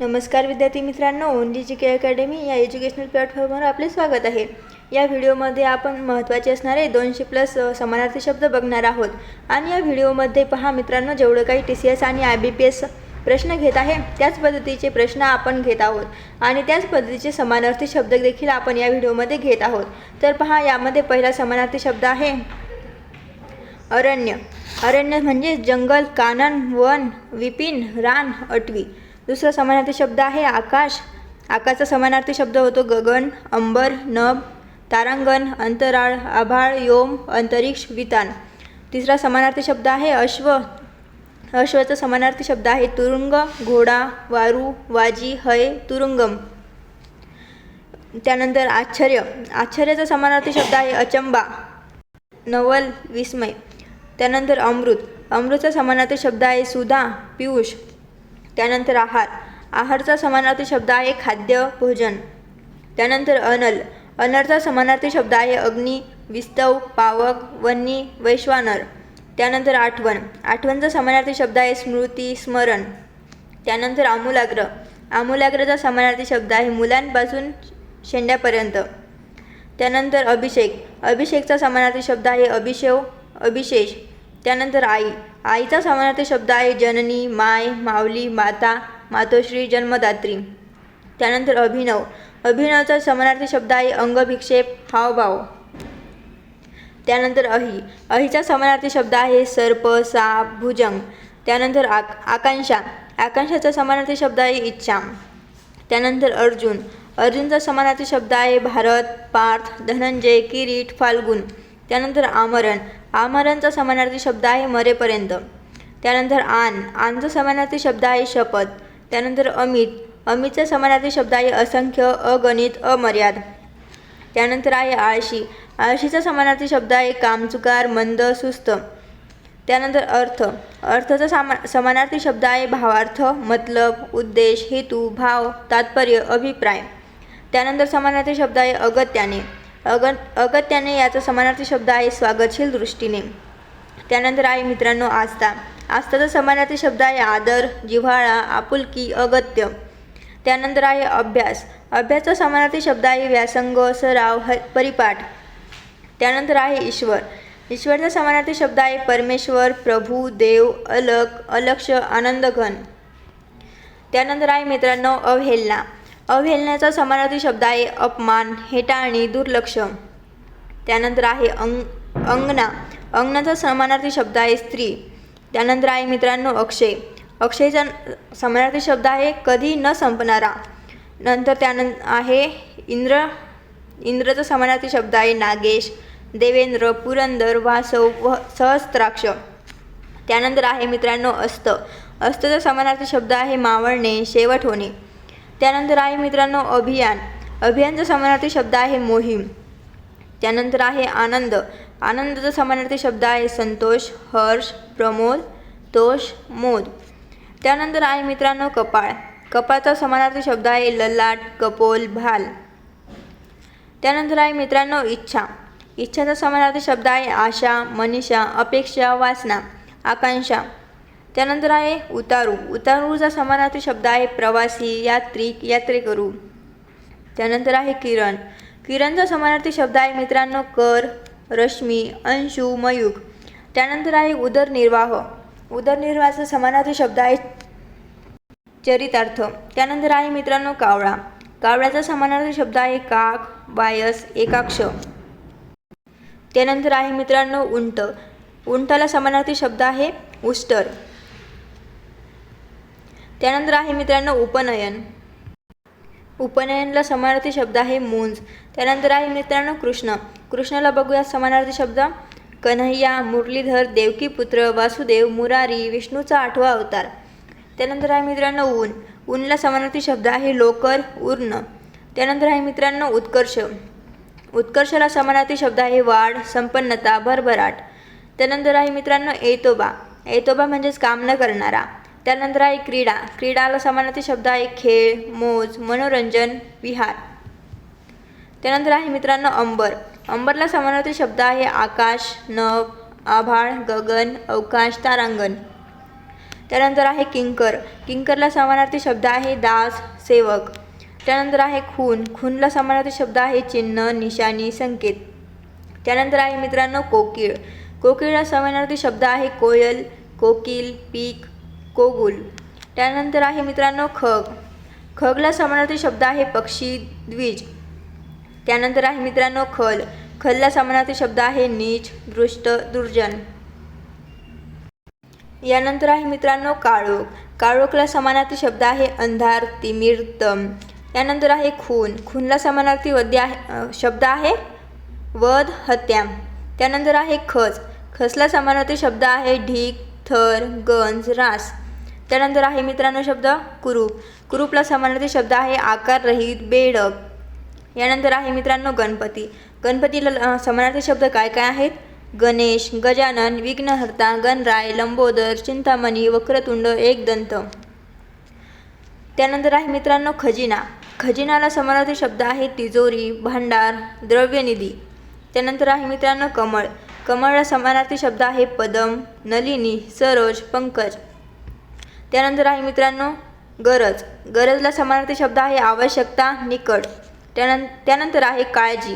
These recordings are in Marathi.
नमस्कार विद्यार्थी मित्रांनो ओनली जी के अकॅडमी या एज्युकेशनल प्लॅटफॉर्मवर आपले स्वागत आहे. या व्हिडिओमध्ये आपण महत्त्वाचे असणारे दोनशे प्लस समानार्थी शब्द बघणार आहोत. आणि या व्हिडिओमध्ये पहा मित्रांनो जेवढं काही टी सी एस आणि आय बी पी एस प्रश्न घेत आहे त्याच पद्धतीचे प्रश्न आपण घेत आहोत. आणि त्याच पद्धतीचे समानार्थी शब्द देखील आपण या व्हिडिओमध्ये घेत आहोत. तर पहा यामध्ये पहिला समानार्थी शब्द आहे अरण्य. अरण्य म्हणजे जंगल कानन वन विपिन रान अटवी. दुसरा समानार्थी शब्द आहे आकाश. आकाशचा समानार्थी शब्द होतो गगन अंबर नभ तारांगण अंतराळ आभाळ योम अंतरिक्ष वितान. तिसरा समानार्थी शब्द आहे अश्व. अश्वाचा समानार्थी शब्द आहे तुरुंग घोडा वारू वाजी हय तुरुंगम. त्यानंतर आश्चर्य. आश्चर्याचा समानार्थी शब्द आहे अचंबा. नवल विस्मय. त्यानंतर अमृत. अमृतचा समानार्थी शब्द आहे सुधा पियुष. त्यानंतर आहार. आहारचा समानार्थी शब्द आहे खाद्य भोजन. त्यानंतर अनल. अनरचा समानार्थी शब्द आहे अग्नी विस्तव पावक वन्नी वैश्वानर. त्यानंतर आठवण. आठवणचा समानार्थी शब्द आहे स्मृती स्मरण. त्यानंतर आमूलाग्र. आमूलाग्रचा समानार्थी शब्द आहे मुलांपासून शेंड्यापर्यंत. त्यानंतर अभिषेक. अभिषेकचा समानार्थी शब्द आहे अभिषेव अभिषेक त्यानंतर आई. आईचा समानार्थी शब्द आहे जननी माय माऊली माता मातोश्री जन्मदात्री. त्यानंतर अभिनव. अभिनवचा समानार्थी शब्द आहे अंगभिक्षेप हावभाव. त्यानंतर अही. अहीचा समानार्थी शब्द आहे सर्प साप भुजंग. त्यानंतर आक आकांक्षा. आकांक्षाचा समानार्थी शब्द आहे इच्छा. त्यानंतर अर्जुन. अर्जुनचा समानार्थी शब्द आहे भारत पार्थ धनंजय किरीट फाल्गुन. त्यानंतर आमरण. आमरणचा समानार्थी शब्द आहे मरेपर्यंत. त्यानंतर आन. आनचा समानार्थी शब्द आहे शपथ. त्यानंतर अमित. अमितचा समानार्थी शब्द आहे असंख्य अगणित अमर्याद. त्यानंतर आहे आळशी. आळशीचा समानार्थी शब्द आहे कामचुकार मंद सुस्त. त्यानंतर अर्थ. अर्थचा सामा समानार्थी शब्द आहे भावार्थ मतलब उद्देश हेतू भाव तात्पर्य अभिप्राय. त्यानंतर समानार्थी शब्द आहे अगत्याने. अग अगत्याने याचा समानार्थी शब्द आहे स्वागतशील दृष्टीने. त्यानंतर आहे मित्रांनो आस्था. आस्थाचा समानार्थी शब्द आहे आदर जिव्हाळा आपुलकी अगत्य. त्यानंतर आहे अभ्यास. अभ्यासचा समानार्थी शब्द आहे व्यासंग सराव ह परिपाठ. त्यानंतर आहे ईश्वर. ईश्वरचा समानार्थी शब्द आहे परमेश्वर प्रभू देव अलक अलक्ष आनंदघन. त्यानंतर आहे मित्रांनो अवहेलना. अवहेलनाचा समानार्थी शब्द आहे अपमान हेटाळणी दुर्लक्ष. त्यानंतर आहे अंग अंगना अंगणाचा समानार्थी शब्द आहे स्त्री. त्यानंतर आहे मित्रांनो अक्षय. अक्षयचा समानार्थी शब्द आहे कधी न संपणारा. नंतर त्यानंतर आहे इंद्र इंद्रचा समानार्थी शब्द आहे नागेश देवेंद्र पुरंदर वासव व सहस्त्राक्ष त्यानंतर आहे मित्रांनो अस्त. अस्तचा समानार्थी शब्द आहे मावळणे शेवट होणे. त्यानंतर आहे मित्रांनो अभियान. अभियानचा समानार्थी शब्द आहे मोहीम. त्यानंतर आहे आनंद. आनंदाचा समानार्थी शब्द आहे संतोष हर्ष प्रमोद तोष मोद. त्यानंतर आहे मित्रांनो कपाळ. कपाळचा समानार्थी शब्द आहे ललाट कपोल भाल. त्यानंतर आहे मित्रांनो इच्छा. इच्छाचा समानार्थी शब्द आहे आशा मनीषा अपेक्षा वासना आकांक्षा. त्यानंतर आहे उतारू. उतारूचा समानार्थी शब्द आहे प्रवासी यात्रिक यात्रेकरू. त्यानंतर आहे किरण. किरणचा समानार्थी शब्द आहे मित्रांनो कर रश्मी अंशू मयूख. त्यानंतर आहे उदरनिर्वाह. उदरनिर्वाहाचा समानार्थी शब्द आहे चरितार्थ. त्यानंतर आहे मित्रांनो कावळा. कावळ्याचा समानार्थी शब्द आहे काक बायस एकाक्ष. त्यानंतर आहे मित्रांनो उंट. उंटाला समानार्थी शब्द आहे उस्टर. त्यानंतर आहे मित्रांनो उपनयन. उपनयनला समानार्थी शब्द आहे मुंज. त्यानंतर आहे मित्रांनो कृष्ण. कृष्णाला बघूया समानार्थी शब्द. कन्हैया मुरलीधर देवकीपुत्र वासुदेव मुरारी विष्णूचा आठवा अवतार. त्यानंतर आहे मित्रांनो ऊन. ऊनला समानार्थी शब्द आहे लोकर उर्ण. त्यानंतर आहे मित्रांनो उत्कर्ष. उत्कर्षाला समानार्थी शब्द आहे वाढ संपन्नता भरभराट. त्यानंतर आहे मित्रांनो एतोबा. एतोबा म्हणजेच काम न करणारा. त्यानंतर आहे क्रीडा. क्रीडाला समानार्थी शब्द आहे खेळ मोज मनोरंजन विहार. त्यानंतर आहे मित्रांनो अंबर. अंबरला समानार्थी शब्द आहे आकाश नभ आभाळ गगन अवकाश तारांगण. त्यानंतर आहे किंकर. किंकरला समानार्थी शब्द आहे दास सेवक. त्यानंतर आहे खून. खूनला समानार्थी शब्द आहे चिन्ह निशाणी संकेत. त्यानंतर आहे मित्रांनो कोकिळ. कोकिळला समानार्थी शब्द आहे कोयल कोकिल पीक कोगुल. त्यानंतर आहे मित्रांनो खग. खगला समानार्थी शब्द आहे पक्षी द्विज. त्यानंतर आहे मित्रांनो खल. खलला समानार्थी शब्द आहे नीच दृष्ट दुर्जन. यानंतर आहे मित्रांनो काळोख. काळोखला समानार्थी शब्द आहे अंधार तिमिर तम. यानंतर आहे खून. खूनला समानार्थी वद्य आहे शब्द आहे वध हत्या. त्यानंतर आहे खच खसला समानार्थी शब्द आहे ढीक थर गंज रास. त्यानंतर आहे मित्रांनो शब्द कुरूप. कुरूपला समानार्थी शब्द आहे आकाररहित बेडक. यानंतर आहे मित्रांनो गणपती. गणपतीला समानार्थी शब्द काय काय आहेत? गणेश गजानन विघ्नहर्ता गणराय लंबोदर चिंतामणी वक्रतुंड एकदंत. त्यानंतर आहे मित्रांनो खजिना. खजिनाला समानार्थी शब्द आहे तिजोरी भांडार द्रव्यनिधी. त्यानंतर आहे मित्रांनो कमळ. कमळला समानार्थी शब्द आहे पदम नलिनी सरोज पंकज. त्यानंतर आहे मित्रांनो गरज. गरजला समानार्थी शब्द आहे आवश्यकता निकट. त्यानं त्यानंतर आहे काळजी.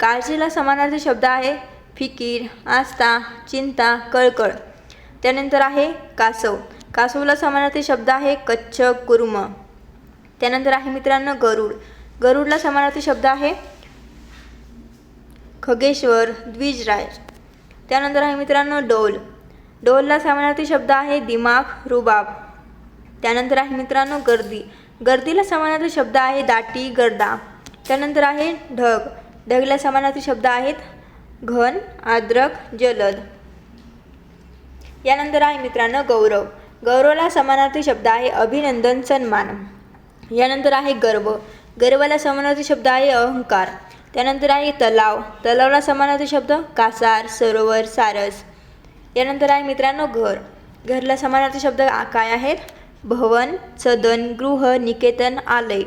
काळजीला समानार्थी शब्द आहे फिकीर आस्था चिंता कळकळ. त्यानंतर आहे कासव. कासवला समानार्थी शब्द आहे कच्छ कुर्म. त्यानंतर आहे मित्रांनो गरुड. गरुडला समानार्थी शब्द आहे खगेश्वर द्विजराज. त्यानंतर आहे मित्रांनो डोल. डोलला समानार्थी शब्द आहे दिमाग रुबाब. त्यानंतर आहे मित्रांनो गर्दी. गर्दीला समानार्थी शब्द आहे दाटी गर्दा. त्यानंतर आहे ढग. ढगला समानार्थी शब्द आहेत घन आद्रक जलद. यानंतर आहे मित्रांनो गौरव. गौरवला समानार्थी शब्द आहे अभिनंदन सन्मान. यानंतर आहे गर्व. गर्वाला समानार्थी शब्द आहे अहंकार. त्यानंतर आहे तलाव. तलावला समानार्थी शब्द कासार सरोवर सारस. यानंतर आहे मित्रांनो घर. घरला समानार्थी शब्द काय आहेत? भवन सदन गृह निकेतन आलय.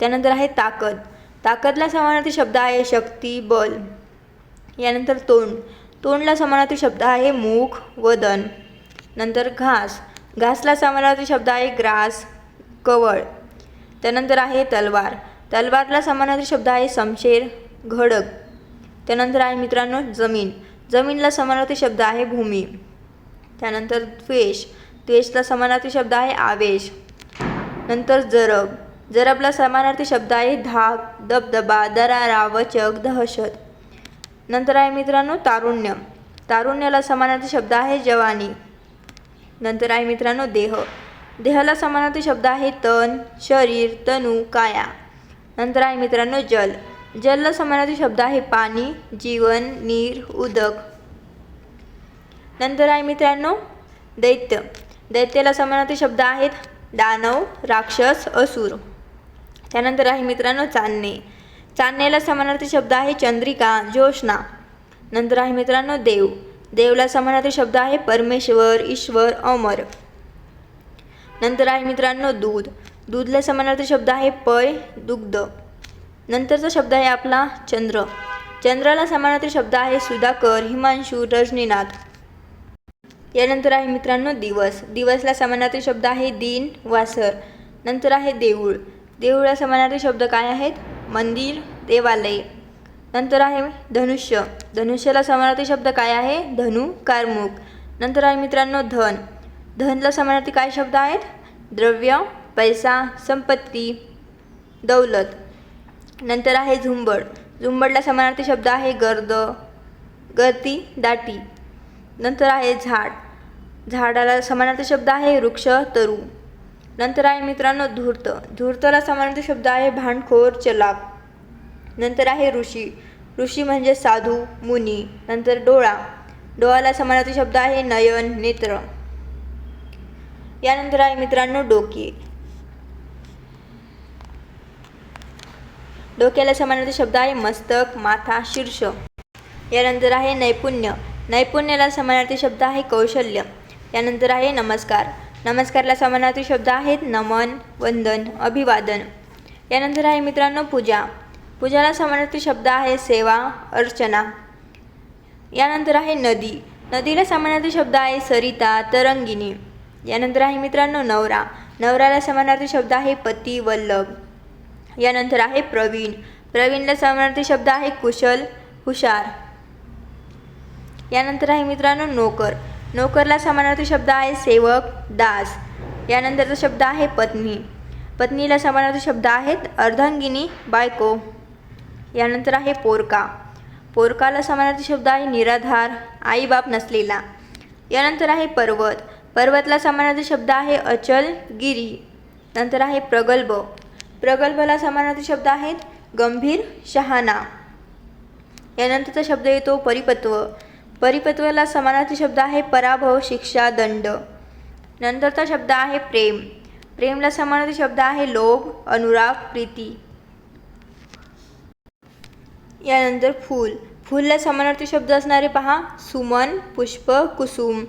त्यानंतर आहे ताकद. ताकदला समानार्थी शब्द आहे शक्ती बल. यानंतर तोंड. तोंडला समानार्थी शब्द आहे मुख वदन. नंतर घास. घासला समानार्थी शब्द आहे ग्रास कवळ. त्यानंतर आहे तलवार. तलवारला समानार्थी शब्द आहे समशेर घडक. त्यानंतर आहे मित्रांनो जमीन. जमीनला समानार्थी शब्द आहे भूमी. त्यानंतर द्वेष. द्वेषला समानार्थी शब्द आहे आवेश. नंतर जरब. जरबला समानार्थी शब्द आहे धाक दबदबा दरारा वचक दहशत. नंतर आहे मित्रांनो तारुण्य. तारुण्याला समानार्थी शब्द आहे जवानी. नंतर आहे मित्रांनो देह. देहाला समानार्थी शब्द आहे तन शरीर तनू काया. नंतर आहे मित्रांनो जल. जलला समानार्थी शब्द आहे पाणी जीवन नीर उदक. नंतर आहे मित्रांनो दैत्य. दैत्याला समानार्थी शब्द आहेत. दानव राक्षस असुर. त्यानंतर आहे मित्रांनो चांदणे. चांदणेला समानार्थी शब्द आहे चंद्रिका ज्योष्णा नंतर आहे मित्रांनो देव. देवला समानार्थी शब्द आहे परमेश्वर ईश्वर अमर. नंतर आहे मित्रांनो दूध. दूधला समानार्थी शब्द आहे पय दुग्ध. नंतरचा शब्द आहे आपला चंद्र. चंद्राला समानार्थी शब्द आहे सुधाकर हिमांशू रजनीनाथ. यानंतर आहे मित्रांनो दिवस. दिवसला समानार्थी शब्द आहे दिन वासर. नंतर आहे देऊळ. देऊळला समानार्थी शब्द काय आहेत? मंदिर देवालय. नंतर आहे धनुष्य. धनुष्याला समानार्थी शब्द काय आहे? धनु कारमुख नंतर आहे मित्रांनो धन. धनला समानार्थी काय शब्द आहेत? द्रव्य पैसा संपत्ती दौलत. नंतर आहे झुंबड. झुंबडला समानार्थी शब्द आहे गर्द गर्दी दाटी. नंतर आहे झाड. झाडाला समानार्थी शब्द आहे वृक्ष तरु. नंतर आहे मित्रांनो धूर्त. धूर्तला समानार्थी शब्द आहे भांडखोर चलाक. नंतर आहे ऋषी. ऋषी म्हणजे साधू मुनी. नंतर डोळा. डोळ्याला समानार्थी शब्द आहे नयन नेत्र. यानंतर आहे मित्रांनो डोके. डोक्याला समानार्थी शब्द आहे मस्तक माथा शीर्ष. यानंतर आहे नैपुण्य. नैपुण्याला समानार्थी शब्द आहे कौशल्य. यानंतर आहे नमस्कार. नमस्कारला समानार्थी शब्द आहेत नमन वंदन अभिवादन. यानंतर आहे मित्रांनो पूजा. पूजाला समानार्थी शब्द आहे सेवा अर्चना. यानंतर आहे नदी. नदीला समानार्थी शब्द आहे सरिता तरंगिणी. यानंतर आहे मित्रांनो नवरा. नवऱ्याला समानार्थी शब्द आहे पती वल्लभ. यानंतर आहे प्रवीण. प्रवीणला समानार्थी शब्द आहे कुशल हुशार. यानंतर आहे मित्रांनो नोकर. नोकरला समानार्थी शब्द आहे सेवक दास. यानंतरचा शब्द आहे पत्नी. पत्नीला समानार्थी शब्द आहेत अर्धांगिनी बायको. यानंतर आहे पोरका. पोरकाला समानार्थी शब्द आहे निराधार आईबाप नसलेला. यानंतर आहे पर्वत. पर्वतला समानार्थी शब्द आहे अचल गिरी. नंतर आहे प्रगल्भ. प्रगल्भला समानार्थी शब्द आहेत गंभीर शहाणा. यानंतरचा शब्द येतो परिपत्व परिपत्वाला समानार्थी शब्द आहे पराभव शिक्षा दंड. नंतरचा शब्द आहे प्रेम. प्रेमला समानार्थी शब्द आहे लोभ अनुराग प्रीती. यानंतर फूल. फूलला समानार्थी शब्द असणारे पहा सुमन पुष्प कुसुम.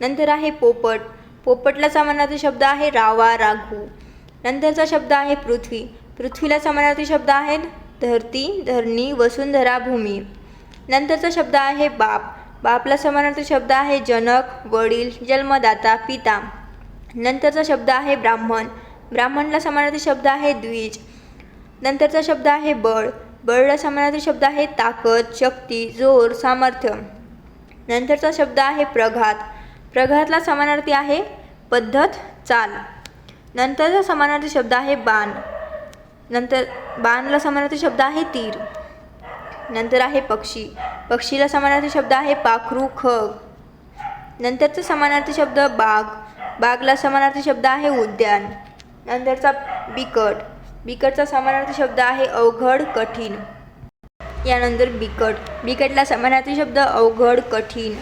नंतर आहे पोपट. पोपटला समानार्थी शब्द आहे रावा राघू. नंतरचा शब्द आहे पृथ्वी. पृथ्वीला समानार्थी शब्द आहेत धरती धरणी वसुंधरा भूमी. नंतरचा शब्द आहे बाप. बापला समानार्थी शब्द आहे जनक वडील जन्मदाता पिता. नंतरचा शब्द आहे ब्राह्मण. ब्राह्मणला समानार्थी शब्द आहे द्विज. नंतरचा शब्द आहे बळ. बळला समानार्थी शब्द आहे ताकद शक्ती जोर सामर्थ्य. नंतरचा शब्द आहे प्रघात. प्रघातला समानार्थी आहे पद्धत चाल. नंतरचा समानार्थी शब्द आहे बाण. नंतर बाणला समानार्थी शब्द आहे तीर. नंतर आहे पक्षी. पक्षीला समानार्थी शब्द आहे पाखरू खग नंतरचा समानार्थी शब्द बाग बागला समानार्थी शब्द आहे उद्यान. नंतरचा बिकट. बिकटचा समानार्थी शब्द आहे अवघड कठीण. यानंतर बिकट. बिकटला समानार्थी शब्द अवघड कठीण.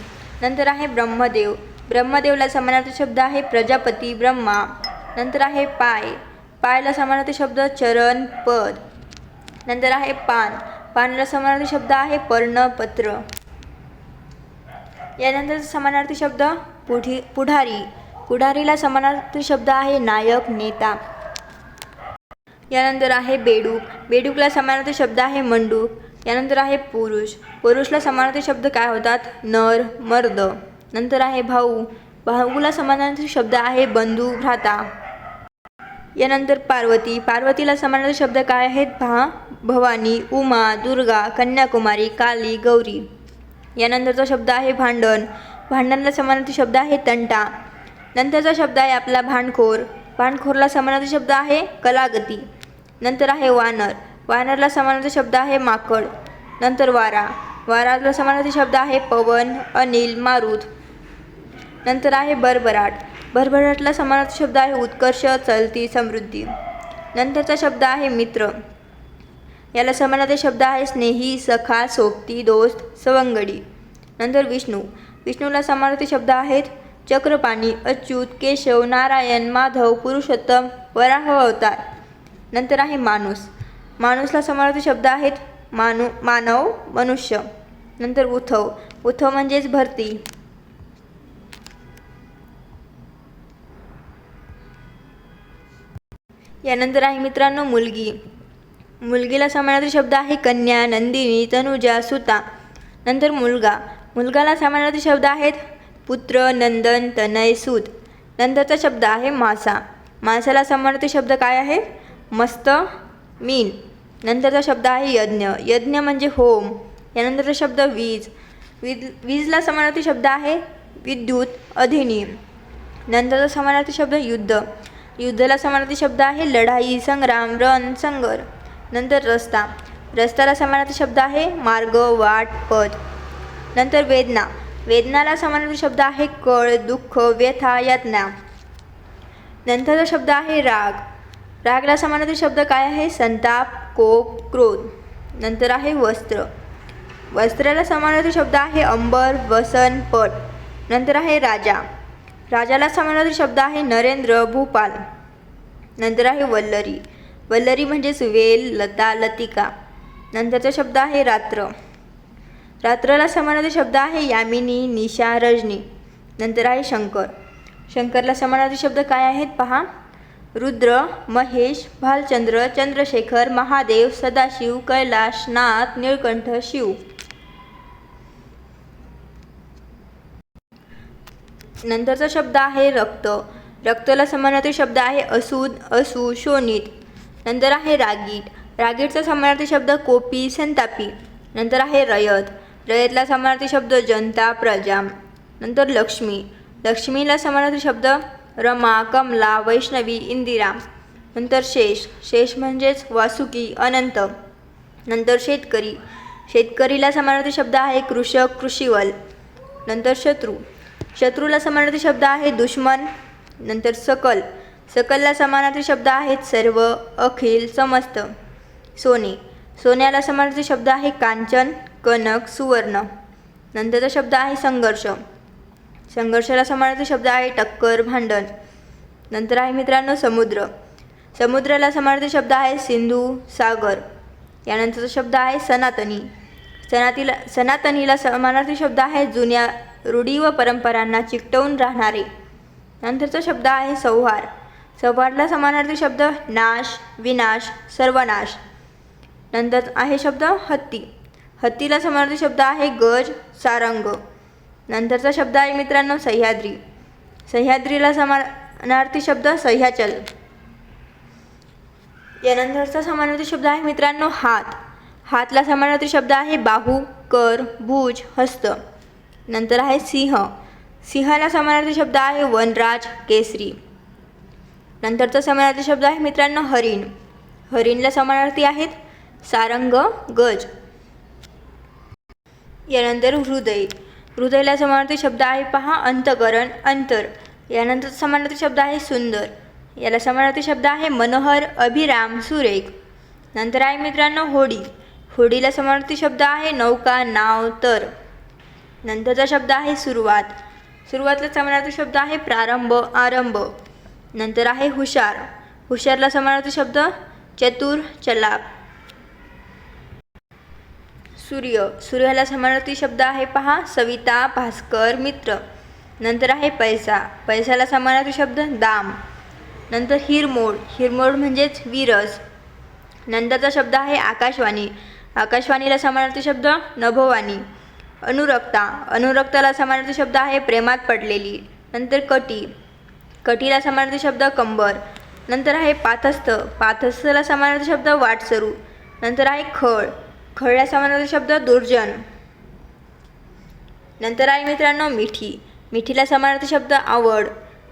नंतर आहे ब्रह्मदेव. ब्रह्मदेवला समानार्थी शब्द आहे प्रजापती ब्रह्मा. नंतर आहे पाय. पायला समानार्थी शब्द चरण पद. नंतर आहे पान. पानला समानार्थी शब्द आहे पर्ण पत्र यानंतर समानार्थी शब्द पुढी पुढारी. पुढारीला समानार्थी शब्द आहे नायक नेता. यानंतर आहे बेडूक. बेडूकला समानार्थी शब्द आहे मंडूक. यानंतर आहे पुरुष. पुरुषला समानार्थी शब्द काय होतात? नर मर्द. नंतर आहे भाऊ. भाऊला समानार्थी शब्द आहे बंधू भ्राता. यानंतर पार्वती. पार्वतीला समानार्थी शब्द काय आहेत? पहा भवानी उमा दुर्गा कन्याकुमारी काली गौरी. यानंतरचा शब्द आहे भांडण. भांडणला समानार्थी शब्द आहे तंटा. नंतरचा शब्द आहे आपला भांडखोर. भांडखोरला समानार्थी शब्द आहे कलागती. नंतर आहे वानर. वानरला समानार्थी शब्द आहे माकड. नंतर वारा. वाराला समानार्थी शब्द आहे पवन अनिल मारुत. नंतर आहे बरबराट. भरभराटला समानार्थी शब्द आहे उत्कर्ष चलती समृद्धी. नंतरचा शब्द आहे मित्र. याला समानार्थी शब्द आहे स्नेही सखा सोबती दोस्त सवंगडी. नंतर विष्णू. विष्णूला समानार्थी शब्द आहेत चक्रपाणी अच्युत केशव नारायण माधव पुरुषोत्तम वराह अवतार. नंतर आहे माणूस. माणूसला समानार्थी शब्द आहेत मानू मानव मनुष्य. नंतर उथव उथव म्हणजेच भरती. यानंतर आहे मित्रांनो मुलगी. मुलगीला समानार्थी शब्द आहे कन्या नंदिनी तनुजा सुता. नंतर मुलगा. मुलगाला समानार्थी शब्द आहेत पुत्र नंदन तनय सूत. नंतरचा शब्द आहे मासा. मासाला समानार्थी शब्द काय आहे? मस्त मीन. नंतरचा शब्द आहे यज्ञ. यज्ञ म्हणजे होम. यानंतरचा शब्द वीज. वीज वीजला समानार्थी शब्द आहे विद्युत अधिनियम. नंतरचा समानार्थी शब्द युद्ध. युद्धाला समानार्थी शब्द आहे लढाई संग्राम रण संगर. नंतर रस्ता. रस्त्याला समानार्थी शब्द आहे मार्ग वाट पद नंतर वेदना. वेदनाला समानार्थी शब्द आहे कळ दुःख व्यथा यातना. नंतरचा शब्द आहे राग. रागला समानार्थी शब्द काय आहे? संताप कोप क्रोध. नंतर आहे वस्त्र. वस्त्राला समानार्थी शब्द आहे अंबर वसन पट. नंतर आहे राजा. राजाला समानार्थी शब्द आहे नरेंद्र भूपाल. नंतर आहे वल्लरी. वल्लरी म्हणजे सुवेल लता लतिका. नंतरचा शब्द आहे रात्र. रात्रला समानार्थी शब्द आहे यामिनी निशा रजनी. नंतर आहे शंकर. शंकरला समानार्थी शब्द काय आहेत पहा? रुद्र महेश भालचंद्र चंद्रशेखर महादेव सदाशिव कैलाश नाथ निळकंठ शिव. नंतरचा शब्द आहे रक्त. रक्तला समानार्थी शब्द आहे असूद असू शोणित. नंतर आहे रागीट. रागीटचा समानार्थी शब्द कोपी संतापी. नंतर आहे रयत. रयतला समानार्थी शब्द जनता प्रजा. नंतर लक्ष्मी. लक्ष्मीला समानार्थी शब्द रमा कमला वैष्णवी इंदिरा. नंतर शेष. शेष म्हणजेच वासुकी अनंत. नंतर शेतकरी. शेतकरीला समानार्थी शब्द आहे कृषक कृषीवल. नंतर शत्रू. शत्रूला समानार्थी शब्द आहे दुश्मन नंतर सकल. सकलला समानार्थी शब्द आहेत सर्व अखिल समस्त. सोने. सोन्याला समानार्थी शब्द आहे कांचन कनक सुवर्ण. नंतरचा शब्द आहे संघर्ष. संघर्षाला समानार्थी शब्द आहे टक्कर भांडण. नंतर आहे मित्रांनो समुद्र. समुद्राला समानार्थी शब्द आहे सिंधू सागर. यानंतरचा शब्द आहे सनातनी. सनातीला सनातनीला समानार्थी शब्द आहे जुन्या रूढी व परंपरांना चिकटवून राहणारे. नंतरचा शब्द आहे संहार. संहारला समानार्थी शब्द नाश विनाश सर्वनाश. नंतर आहे शब्द हत्ती. हत्तीला समानार्थी शब्द आहे गज सारंग. नंतरचा शब्द आहे मित्रांनो सह्याद्री. सह्याद्रीला समानार्थी शब्द सह्याचल. यानंतरचा समानार्थी शब्द आहे मित्रांनो हात. हातला समानार्थी शब्द आहे बाहू कर भुज हस्त. नंतर आहे सिंह. सिंहाला समानार्थी शब्द आहे वनराज केसरी. नंतरचा समानार्थी शब्द आहे मित्रांनो हरिण. हरिणला समानार्थी आहेत सारंग गज. यानंतर हृदय. हृदयला समानार्थी शब्द आहे पहा अंतकरण अंतर. यानंतर समानार्थी शब्द आहे सुंदर. याला समानार्थी शब्द आहे मनोहर अभिराम सुरेख. नंतर आहे मित्रांनो होडी. होडीला समानार्थी शब्द आहे नौका नाव तर. नंतरचा शब्द आहे सुरुवात. सुरुवातला समानार्थी शब्द आहे प्रारंभ आरंभ. नंतर आहे हुशार. हुशारला समानार्थी शब्द चतुर चलाक. सूर्य. सूर्याला समानार्थी शब्द आहे पहा सविता भास्कर मित्र. नंतर आहे पैसा. पैशाला समानार्थी शब्द दाम. नंतर हिरमोड. हिरमोड म्हणजेच विरस. नंतरचा शब्द आहे आकाशवाणी. आकाशवाणीला समानार्थी शब्द नभोवाणी. अनुरक्ता. अनुरक्ताला समानार्थी शब्द आहे प्रेमात पडलेली. नंतर कटी. कटीला समानार्थी शब्द कंबर. नंतर आहे पाथस्थ पाथस्थला समानार्थी शब्द वाटसरू. नंतर आहे खळ. खळला समानार्थी शब्द दुर्जन. नंतर आहे मित्रांनो मिठी. मिठीला समानार्थी शब्द आवड.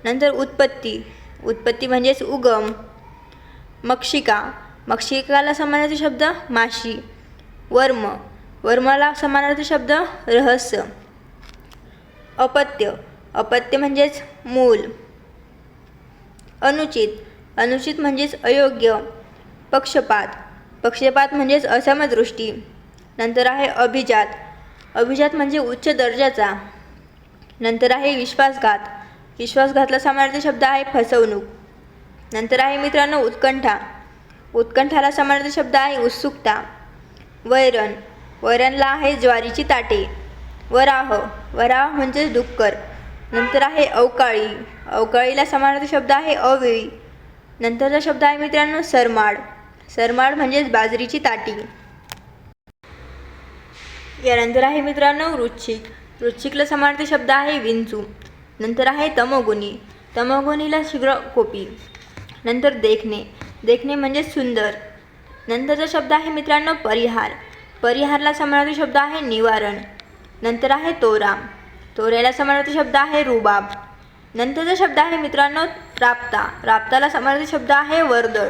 नंतर उत्पत्ती. उत्पत्ती म्हणजेच उगम. मक्षिका. मक्षिकाला समानार्थी शब्द माशी. वर्म. वर्माला समानार्थी शब्द रहस्य. अपत्य. अपत्य म्हणजेच मूल. अनुचित. अनुचित म्हणजेच अयोग्य. पक्षपात. पक्षपात म्हणजेच असमदृष्टी. नंतर आहे अभिजात. अभिजात म्हणजे उच्च दर्जाचा. नंतर आहे विश्वासघात. विश्वासघातला समानार्थी शब्द आहे फसवणूक. नंतर आहे मित्रांनो उत्कंठा. उत्कंठाला समानार्थी शब्द आहे उत्सुकता. वैरण. वरणला आहे ज्वारीची ताटे. वराह वराह म्हणजे डुक्कर नंतर आहे अवकाळी. अवकाळीला समानार्थी शब्द आहे अवेळी. नंतरचा शब्द आहे मित्रांनो सरमाड सरमाड म्हणजेच बाजरीची ताटी. यानंतर आहे मित्रांनो रुच्छिक वृच्छिकला समानार्थी शब्द आहे विंचू. नंतर आहे तमोगुणी. तमोगुणीला शीघ्र कोपी. नंतर देखणे. देखणे म्हणजे सुंदर. नंतरचा शब्द आहे मित्रांनो परिहार. परिहारला समानार्थी शब्द आहे निवारण. नंतर आहे तोरा तोऱ्याला समानार्थी शब्द आहे रुबाब. नंतरचा शब्द आहे मित्रांनो राबता राबताला समानार्थी शब्द आहे वर्दळ.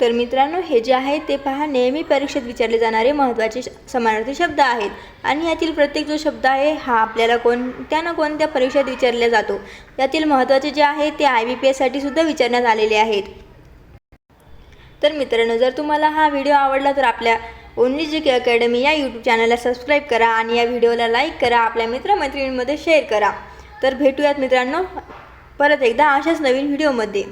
तर मित्रांनो हे जे आहे ते पहा. नेहमी परीक्षेत विचारले जाणारे महत्त्वाचे श- समानार्थी शब्द आहेत. आणि यातील प्रत्येक जो शब्द आहे हा आपल्याला कोणत्या ना कोणत्या परीक्षेत विचारला जातो. यातील महत्त्वाचे जे आहे ते आय बी पी एससाठी सुद्धा विचारण्यात आलेले आहेत. तर मित्रांनो जर तुम्हाला हा व्हिडिओ आवडला तर आपल्या ओनली जी अकॅडमी या यूट्यूब चॅनलला सबस्क्राईब करा आणि या व्हिडिओला लाईक करा आपल्या मित्रमैत्रिणींमध्ये शेअर करा. तर भेटूयात मित्रांनो परत एकदा अशाच नवीन व्हिडिओमध्ये